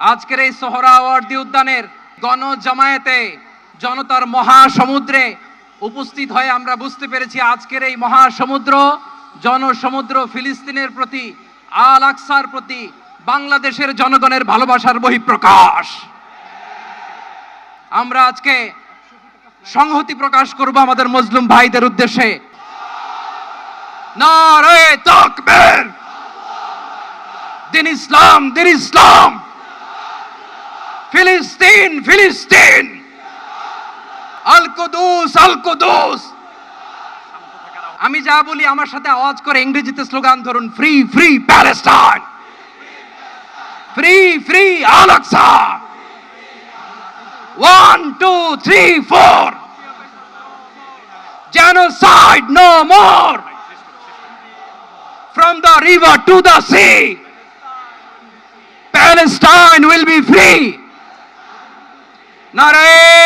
আজকের এই সোহরাওয়ার্দী উদ্যানের গণ জামায়াতে জনতার মহাসমুদ্রে উপস্থিত হয়ে আমরা বুঝতে পেরেছি আজকের এই মহাসমুদ্র, জনসমুদ্র ফিলিস্তিনের প্রতি, আল আকসার প্রতি, বাংলাদেশের জনগণের ভালোবাসার বহিঃপ্রকাশ। আমরা আজকে সংহতি প্রকাশ করব আমাদের মজলুম ভাইদের উদ্দেশ্যে। দিন ইসলাম দিন ইসলাম। ফিলিস্তিন ফিলিস্তিন। আল কুদুস আল কুদুস। আমি যা বলি আমার সাথে আওয়াজ করে ইংরেজিতে স্লোগান ধরুন free free Palestine free free Al one two three four genocide no more from the river to the sea Palestine will be free. নারায়